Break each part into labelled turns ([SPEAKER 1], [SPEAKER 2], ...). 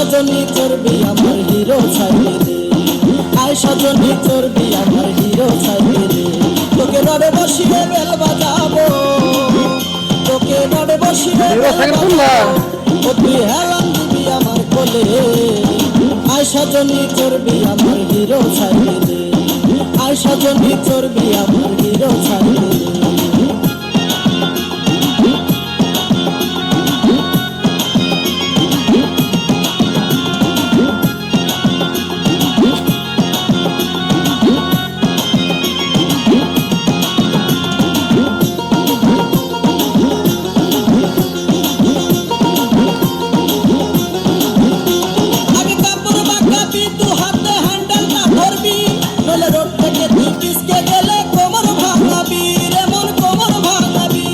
[SPEAKER 1] সজনী চর্বি আমার হিরো ছাইলে আয় সজনী চর্বি আমার হিরো ছাইলে তোকে নড়ে বসিয়ে বেল বাজাবো। তোকে নড়ে বসিয়ে বেল বাজাবো। তুই হেলান দিবি আমার কোলে। আয় সজনী চর্বি আমার হিরো ছাইলে আয় সজনী চর্বি আমার হিরো ছাইলে আগে থেকে তুই পিসকে গেলে কোমর ভাঙাবি রে মন কোমর ভাঙাবি।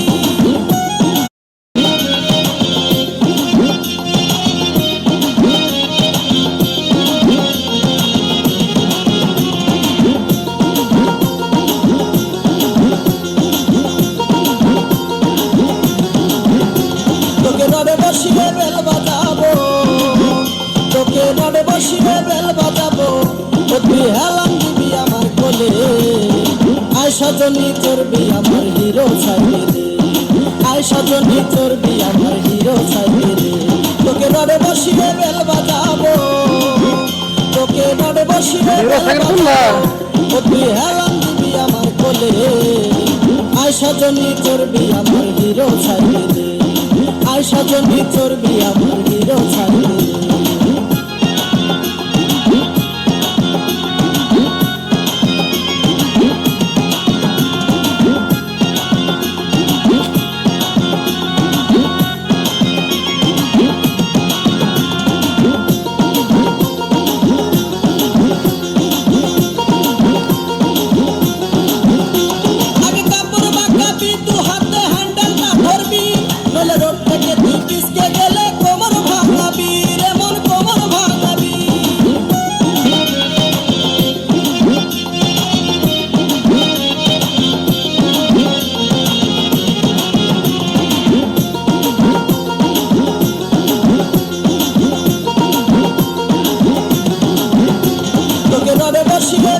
[SPEAKER 1] তোকে নড়ে বসিয়ে বেল সজনী চর্বি আমার হিরো ছাইলে আয় সজনী চর্বি আমার হিরো ছাইলে তোকে নড়ে বসিয়ে বেল বাজাবো। তোকে নড়ে বসিয়ে বেল বাজাবো। তুই হেলান দিবি আমার কোলে আয় সজনী চর্বি আমার হিরো ছাইলে আয় সজনী চর্বি আমার হিরো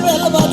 [SPEAKER 1] বসিয়ে